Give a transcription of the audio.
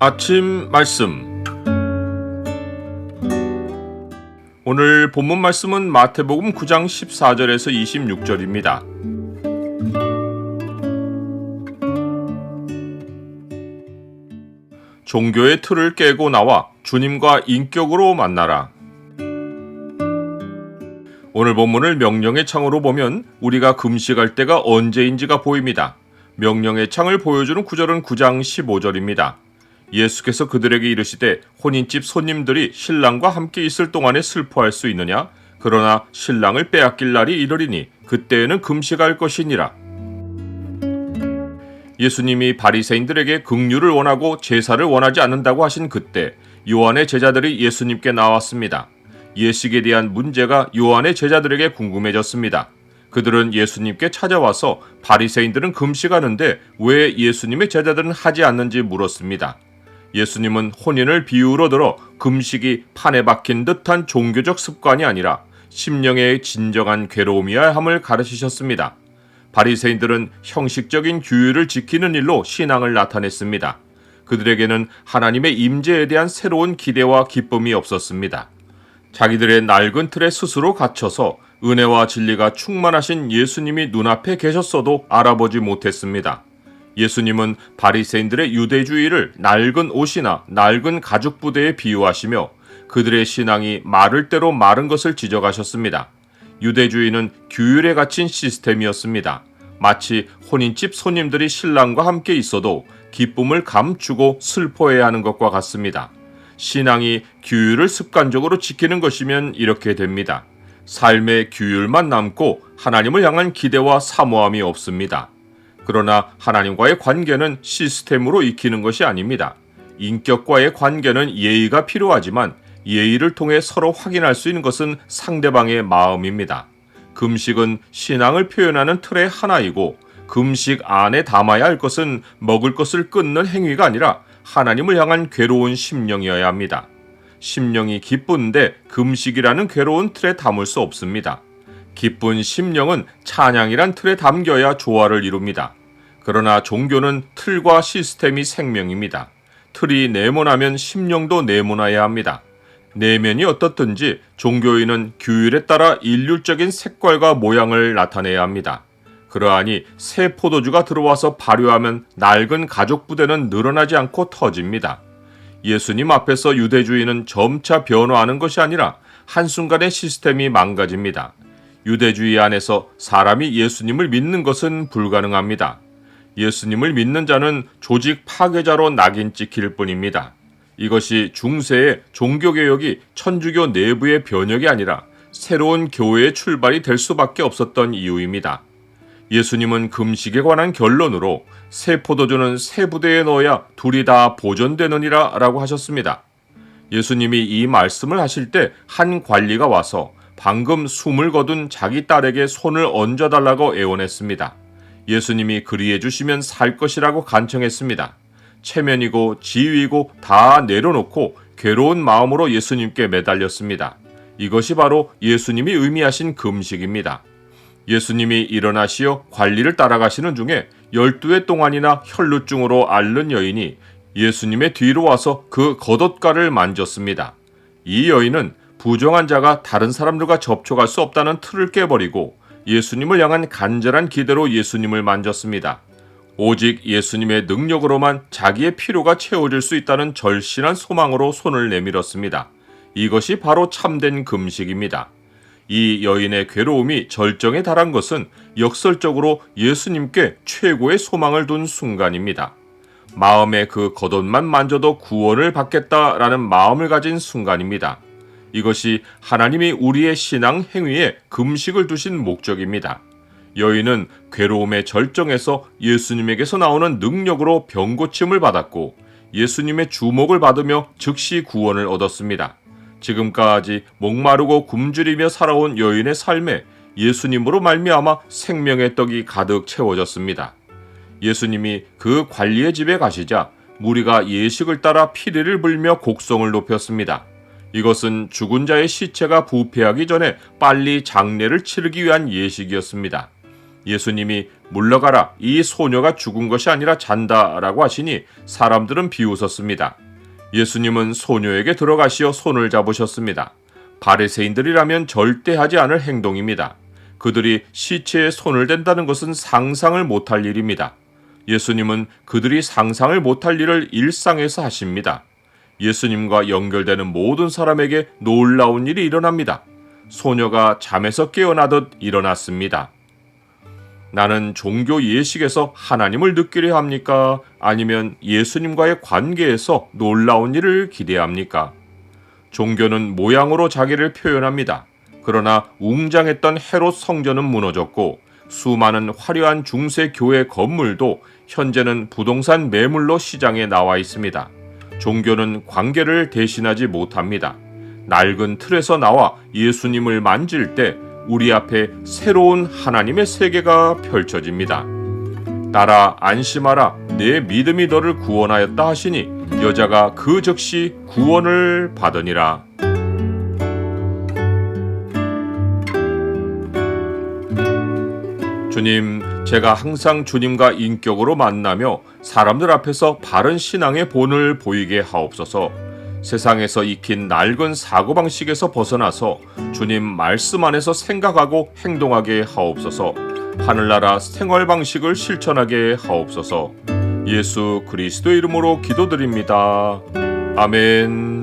아침 말씀 오늘 본문 말씀은 마태복음 9장 14절에서 26절입니다. 종교의 틀을 깨고 나와 주님과 인격으로 만나라. 오늘 본문을 명령의 창으로 보면 우리가 금식할 때가 언제인지가 보입니다. 명령의 창을 보여주는 구절은 9장 15절입니다. 예수께서 그들에게 이르시되 혼인집 손님들이 신랑과 함께 있을 동안에 슬퍼할 수 있느냐? 그러나 신랑을 빼앗길 날이 이르리니 그때에는 금식할 것이니라. 예수님이 바리새인들에게 긍휼을 원하고 제사를 원하지 않는다고 하신 그때 요한의 제자들이 예수님께 나왔습니다. 예식에 대한 문제가 요한의 제자들에게 궁금해졌습니다. 그들은 예수님께 찾아와서 바리새인들은 금식하는데 왜 예수님의 제자들은 하지 않는지 물었습니다. 예수님은 혼인을 비유로 들어 금식이 판에 박힌 듯한 종교적 습관이 아니라 심령의 진정한 괴로움이어야 함을 가르치셨습니다. 바리새인들은 형식적인 규율을 지키는 일로 신앙을 나타냈습니다. 그들에게는 하나님의 임재에 대한 새로운 기대와 기쁨이 없었습니다. 자기들의 낡은 틀에 스스로 갇혀서 은혜와 진리가 충만하신 예수님이 눈앞에 계셨어도 알아보지 못했습니다. 예수님은 바리새인들의 유대주의를 낡은 옷이나 낡은 가죽 부대에 비유하시며 그들의 신앙이 마를 대로 마른 것을 지적하셨습니다. 유대주의는 규율에 갇힌 시스템이었습니다. 마치 혼인집 손님들이 신랑과 함께 있어도 기쁨을 감추고 슬퍼해야 하는 것과 같습니다. 신앙이 규율을 습관적으로 지키는 것이면 이렇게 됩니다. 삶의 규율만 남고 하나님을 향한 기대와 사모함이 없습니다. 그러나 하나님과의 관계는 시스템으로 익히는 것이 아닙니다. 인격과의 관계는 예의가 필요하지만 예의를 통해 서로 확인할 수 있는 것은 상대방의 마음입니다. 금식은 신앙을 표현하는 틀의 하나이고 금식 안에 담아야 할 것은 먹을 것을 끊는 행위가 아니라 하나님을 향한 괴로운 심령이어야 합니다. 심령이 기쁜데 금식이라는 괴로운 틀에 담을 수 없습니다. 기쁜 심령은 찬양이란 틀에 담겨야 조화를 이룹니다. 그러나 종교는 틀과 시스템이 생명입니다. 틀이 네모나면 심령도 네모나야 합니다. 내면이 어떻든지 종교인은 규율에 따라 일률적인 색깔과 모양을 나타내야 합니다. 그러하니 새 포도주가 들어와서 발효하면 낡은 가족 부대는 늘어나지 않고 터집니다. 예수님 앞에서 유대주의는 점차 변화하는 것이 아니라 한순간의 시스템이 망가집니다. 유대주의 안에서 사람이 예수님을 믿는 것은 불가능합니다. 예수님을 믿는 자는 조직 파괴자로 낙인 찍힐 뿐입니다. 이것이 중세의 종교개혁이 천주교 내부의 변혁이 아니라 새로운 교회의 출발이 될 수밖에 없었던 이유입니다. 예수님은 금식에 관한 결론으로 새 포도주는 새 부대에 넣어야 둘이 다 보존되느니라 라고 하셨습니다. 예수님이 이 말씀을 하실 때 한 관리가 와서 방금 숨을 거둔 자기 딸에게 손을 얹어달라고 애원했습니다. 예수님이 그리해 주시면 살 것이라고 간청했습니다. 체면이고 지위고 다 내려놓고 괴로운 마음으로 예수님께 매달렸습니다. 이것이 바로 예수님이 의미하신 금식입니다. 예수님이 일어나시어 관리를 따라가시는 중에 12회 동안이나 혈루증으로 앓는 여인이 예수님의 뒤로 와서 그 겉옷가를 만졌습니다. 이 여인은 부정한 자가 다른 사람들과 접촉할 수 없다는 틀을 깨버리고 예수님을 향한 간절한 기대로 예수님을 만졌습니다. 오직 예수님의 능력으로만 자기의 필요가 채워질 수 있다는 절실한 소망으로 손을 내밀었습니다. 이것이 바로 참된 금식입니다. 이 여인의 괴로움이 절정에 달한 것은 역설적으로 예수님께 최고의 소망을 둔 순간입니다. 마음의 그 겉옷만 만져도 구원을 받겠다라는 마음을 가진 순간입니다. 이것이 하나님이 우리의 신앙 행위에 금식을 두신 목적입니다. 여인은 괴로움의 절정에서 예수님에게서 나오는 능력으로 병고침을 받았고 예수님의 주목을 받으며 즉시 구원을 얻었습니다. 지금까지 목마르고 굶주리며 살아온 여인의 삶에 예수님으로 말미암아 생명의 떡이 가득 채워졌습니다. 예수님이 그 관리의 집에 가시자 무리가 예식을 따라 피리를 불며 곡성을 높였습니다. 이것은 죽은 자의 시체가 부패하기 전에 빨리 장례를 치르기 위한 예식이었습니다. 예수님이 물러가라 이 소녀가 죽은 것이 아니라 잔다 라고 하시니 사람들은 비웃었습니다. 예수님은 소녀에게 들어가시어 손을 잡으셨습니다. 바리새인들이라면 절대 하지 않을 행동입니다. 그들이 시체에 손을 댄다는 것은 상상을 못할 일입니다. 예수님은 그들이 상상을 못할 일을 일상에서 하십니다. 예수님과 연결되는 모든 사람에게 놀라운 일이 일어납니다. 소녀가 잠에서 깨어나듯 일어났습니다. 나는 종교 예식에서 하나님을 느끼려 합니까? 아니면 예수님과의 관계에서 놀라운 일을 기대합니까? 종교는 모양으로 자기를 표현합니다. 그러나 웅장했던 헤롯 성전은 무너졌고 수많은 화려한 중세 교회 건물도 현재는 부동산 매물로 시장에 나와 있습니다. 종교는 관계를 대신하지 못합니다. 낡은 틀에서 나와 예수님을 만질 때 우리 앞에 새로운 하나님의 세계가 펼쳐집니다. 따라 안심하라 내 믿음이 너를 구원하였다 하시니 여자가 그 즉시 구원을 받으니라. 주님, 제가 항상 주님과 인격으로 만나며 사람들 앞에서 바른 신앙의 본을 보이게 하옵소서. 세상에서 익힌 낡은 사고방식에서 벗어나서 주님 말씀 안에서 생각하고 행동하게 하옵소서. 하늘나라 생활 방식을 실천하게 하옵소서. 예수 그리스도 이름으로 기도드립니다. 아멘.